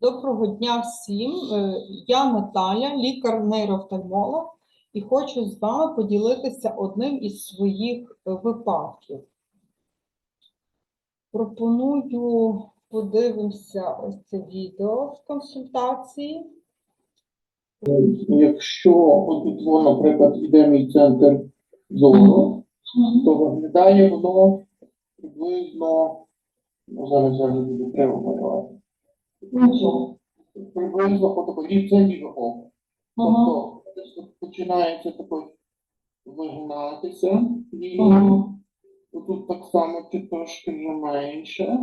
Доброго дня всім. Е, Я Наталя, лікар-нейроофтальмолог, і хочу з вами поділитися одним із своїх е, випадків. Пропоную подивимося ось це відео в консультації. Якщо от наприклад, іде мій центр зору, то виглядає воно приблизно, ну зараз зараз буде треба малювати. Приблизно отако це ніби око. Тобто починається тако вигинатися, і тут так само чи трошки вже менше,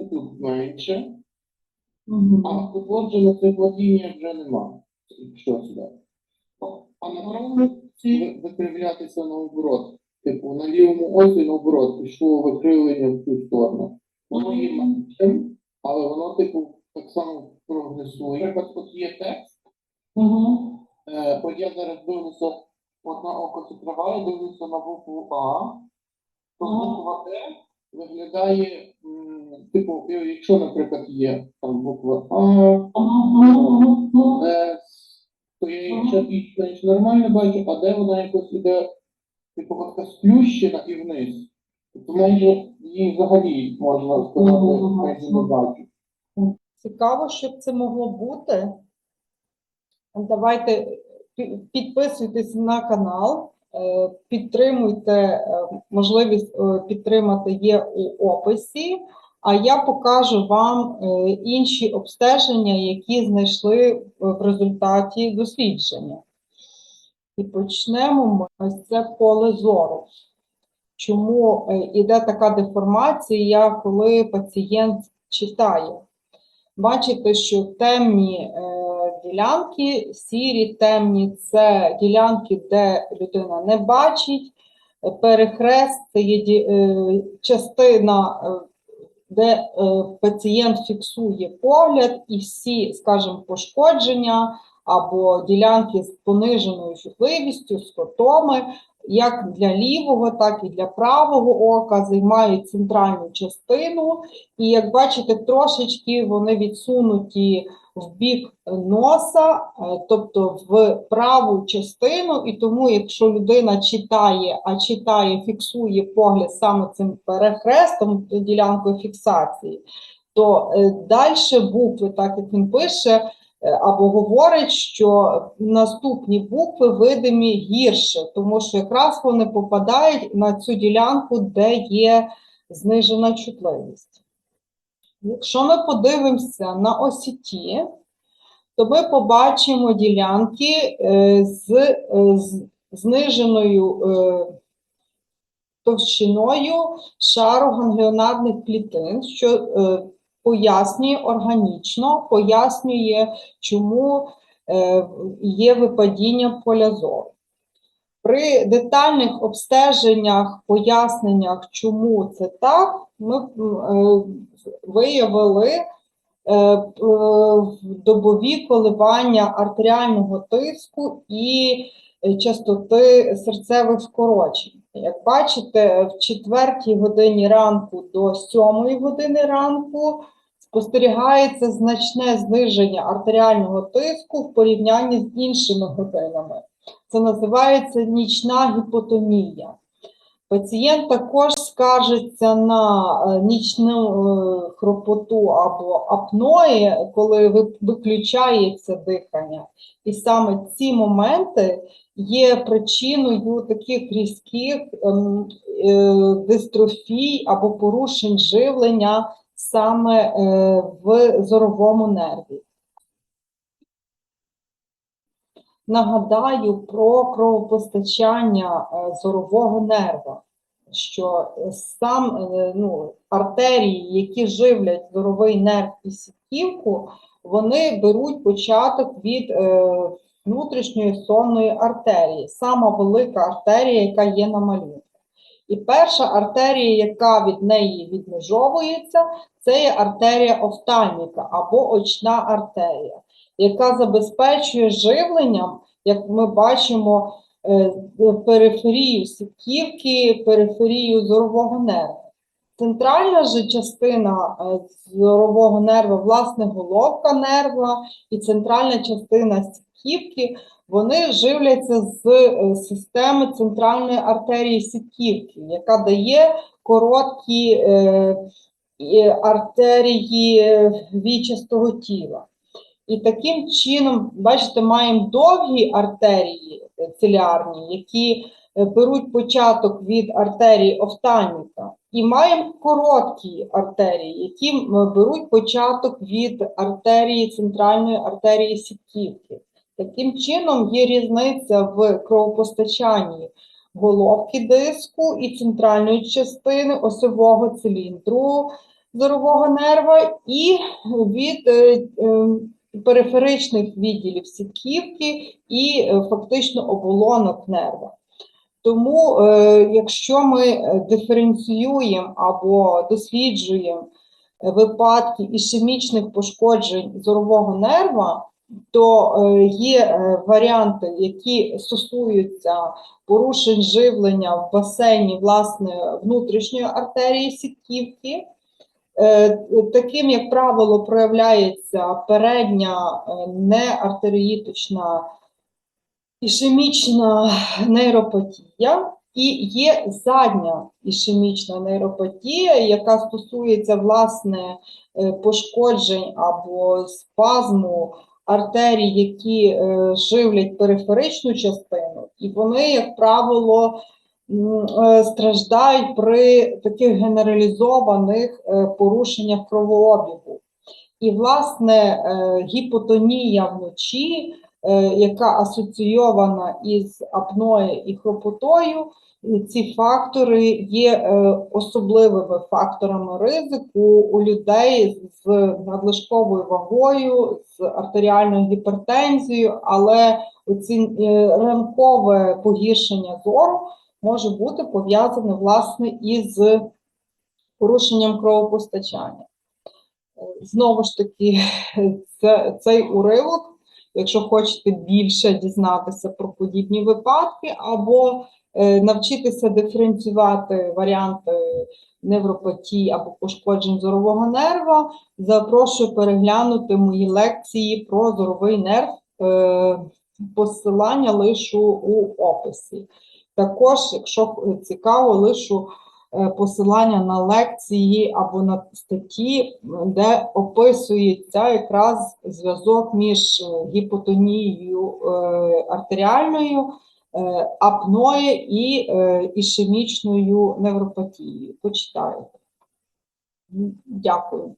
і тут менше, а отже на цих лінія вже нема. Що сюди? А на правці викривлятися наоборот. Типу, на лівому оці наоборот пішло викривлення в цю сторону. Воно є але воно, типу, так само прогресує. Наприклад, от є текст. Е, от я зараз дивлюся, от на око закриваю, дивлюся на букву А, то Ага. буква Е виглядає, м, типу, е, якщо, наприклад, є там буква А, Е, то я її ще більш-менш нормально бачу, а де вона якось іде, типу, от така сплющена і вниз. Тобто майже її взагалі можна сказати, не бачу. Цікаво, що б це могло бути. Давайте підписуйтесь на канал, е, підтримуйте, е, можливість е, підтримати є у описі, а я покажу вам інші обстеження, які знайшли в результаті дослідження. І почнемо ми ось це поле зору. Чому е, іде така деформація, коли пацієнт читає? Бачите, що темні е, ділянки, сірі, темні це ділянки, де людина не бачить. Е, Перехрест це є е, частина, е, де е, пацієнт фіксує погляд, і всі, скажімо, пошкодження або ділянки з пониженою чутливістю, скотоми, як для лівого, так і для правого ока займають центральну частину. І як бачите, трошечки вони відсунуті в бік носа, е, тобто в праву частину, і тому, якщо людина читає, а читає, фіксує погляд саме цим перехрестом, ділянкою фіксації, то далі букви, так як він пише, е, або говорить, що наступні букви видимі гірше, тому що якраз вони попадають на цю ділянку, де є знижена чутливість. Якщо ми подивимося на осіті, то ми побачимо ділянки е, з, е, зниженою е, товщиною шару гангліонарних клітин, що е, пояснює органічно, пояснює, чому е, є випадіння поля зору. При детальних обстеженнях, поясненнях, чому це так, ми е, виявили е, добові коливання артеріального тиску і частоти серцевих скорочень. Як бачите, в четвертій годині ранку до сьомої години ранку спостерігається значне зниження артеріального тиску в порівнянні з іншими годинами. Це називається нічна гіпотонія. Пацієнт також скаржиться на е, нічну е, хропоту або апної, коли виключається дихання. І саме ці моменти є причиною таких різких ем, е, дистрофій або порушень живлення саме в зоровому нерві. Нагадаю про кровопостачання е, зорового нерва, що е, сам е, ну, артерії, які живлять зоровий нерв і сітківку, вони беруть початок від е, внутрішньої сонної артерії, сама велика артерія, яка є на малюнку. І перша артерія, яка від неї відмежовується, це є артерія офтальміка або очна артерія, яка забезпечує живленням, як ми бачимо, е, периферію сітківки, периферію зорового нерва. Центральна же частина е, зорового нерва, власне, головка нерва і центральна частина сітківки, вони живляться з е, системи центральної артерії сітківки, яка дає короткі артерії вічастого тіла. І таким чином, бачите, маємо довгі артерії е, цилярні, які е, беруть початок від артерії офтальміка, і маємо короткі артерії, які беруть початок від артерії центральної артерії сітківки. Таким чином, є різниця в кровопостачанні головки диску і центральної частини осьового циліндру зорового нерва і від е, е, периферичних відділів сітківки і е, фактично оболонок нерва. Тому, е, якщо ми е, диференціюємо або досліджуємо випадки ішемічних пошкоджень зорового нерва, то є варіанти, які стосуються порушень живлення в басейні власне внутрішньої артерії сітківки. Е, Таким, як правило, проявляється передня е, ішемічна нейропатія, і є задня ішемічна нейропатія, яка стосується власне е, пошкоджень або спазму артерій, які живлять периферичну частину, і вони, як правило, страждають при таких генералізованих е, порушеннях кровообігу. І, власне, е, гіпотонія вночі, е, яка асоційована із апноєю і хропотою, ці фактори є е, особливими факторами ризику у людей з надлишковою вагою, з артеріальною гіпертензією, але оці е, ранкове погіршення зору може бути пов'язане власне із порушенням кровопостачання. Знову ж таки, це, цей уривок, якщо хочете більше дізнатися про подібні випадки, або е, навчитися диференціювати варіанти невропатії або пошкоджень зорового нерва, запрошую переглянути мої лекції про зоровий нерв. Е, посилання лишу у описі. Також, якщо цікаво, лишу е, посилання на лекції або на статті, де описується якраз зв'язок між е, гіпотонією е, артеріальною, апноє і ішемічною невропатією. Почитайте. Дякую.